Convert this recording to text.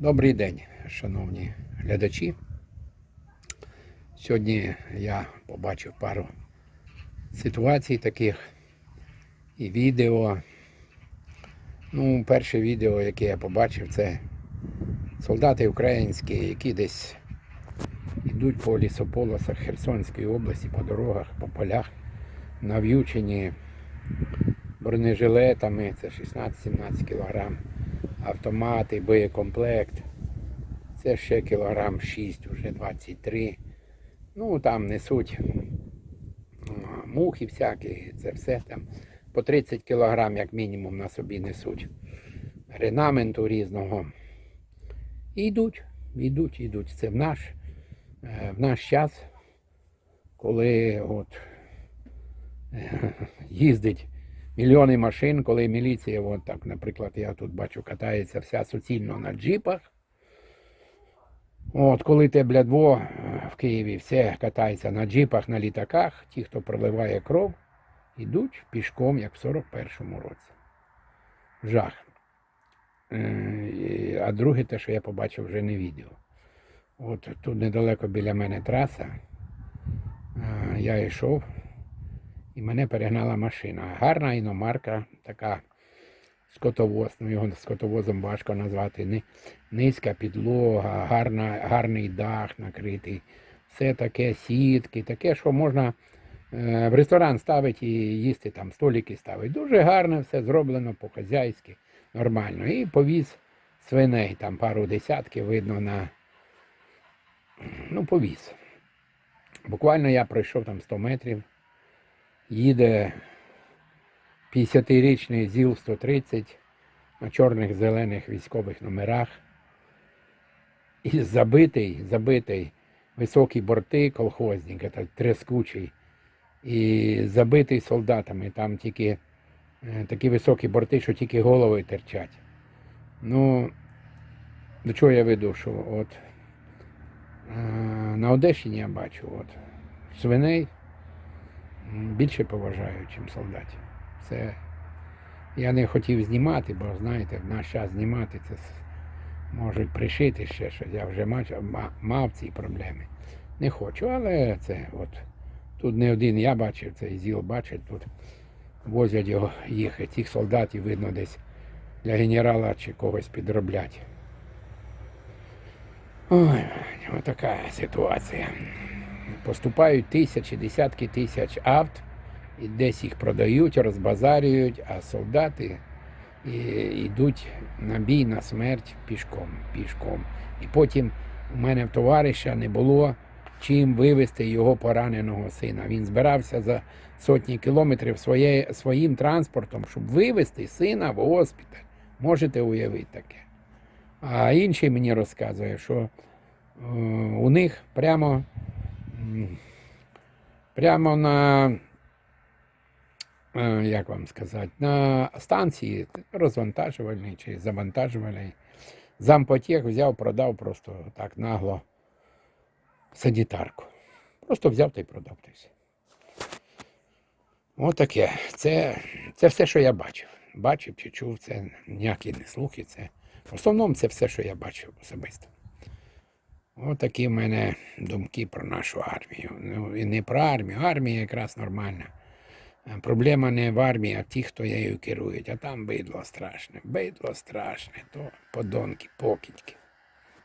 Добрий день, шановні глядачі. Сьогодні я побачив пару ситуацій таких і відео. Ну, перше відео, яке я побачив, це солдати українські, які десь йдуть по лісополосах Херсонської області, по дорогах, по полях, нав'ючені бронежилетами, це 16-17 кілограм, автомати, боєкомплект. Це ще кілограм 6, вже 23. Ну, там несуть мухи всякі, це все там. По 30 кілограм, як мінімум, на собі несуть. Ренаменту різного. І йдуть, йдуть, йдуть. Це в наш, е, в наш час, коли от, е, їздить мільйони машин, коли міліція, от так, наприклад, я тут бачу, катається вся суцільно на джипах. От, коли те блядво е, в Києві все катається на джипах, на літаках, ті, хто проливає кров, йдуть пішком, як в 41-му році. Жах. Е, А друге, те, що я побачив вже не відео. От тут недалеко біля мене траса. Е, Я йшов, і мене перегнала машина. Гарна іномарка, така скотовоз, ну його скотовозом важко назвати. Низька підлога, гарна, гарний дах накритий. Все таке, сітки, таке, що можна е, в ресторан ставити і їсти там, столики ставити. Дуже гарно все зроблено по-хазяйськи, нормально. І повіз свиней, там пару десятків видно на. Ну, повіз. Буквально я пройшов там 100 метрів. Їде 50-річний ЗІЛ-130 на чорних зелених військових номерах. І забитий, забитий високі борти, колхозник, это трескучий. І забитий солдатами. Там тільки е, такі високі борти, що тільки голови терчать. Ну, до чого я веду, що от е, на Одещині я бачу, от свиней більше поважаю, ніж солдатів. Це я не хотів знімати, бо знаєте, в наш час знімати це можуть пришити ще щось. Я вже мав, мав ці проблеми. Не хочу, але це от тут не один я бачив, цей ЗІЛ бачить, тут возять його їх, цих солдатів видно десь для генерала чи когось підроблять. Ой, така ситуація. Поступають тисячі, десятки тисяч авт, і десь їх продають, розбазарюють, а солдати йдуть на бій, на смерть пішком, пішком. І потім у мене в товариша не було чим вивезти його пораненого сина. Він збирався за сотні кілометрів своє, своїм транспортом, щоб вивезти сина в госпіталь. Можете уявити таке. А інший мені розказує, що е, у них прямо, прямо на, е, як вам сказати, на станції розвантажувальній чи завантажувальній зампотєх взяв, продав просто так нагло санітарку. Просто взяв та й продав все. Отаке. Це, це все, що я бачив. Бачив чи чув, це ніякі не слухи. Це в основному це все, що я бачив особисто. Отакі в мене думки про нашу армію. Ну, і не про армію. Армія якраз нормальна. Е, Проблема не в армії, а в тих, хто нею керують. А там бидло страшне. Бидло страшне, то подонки, покидьки.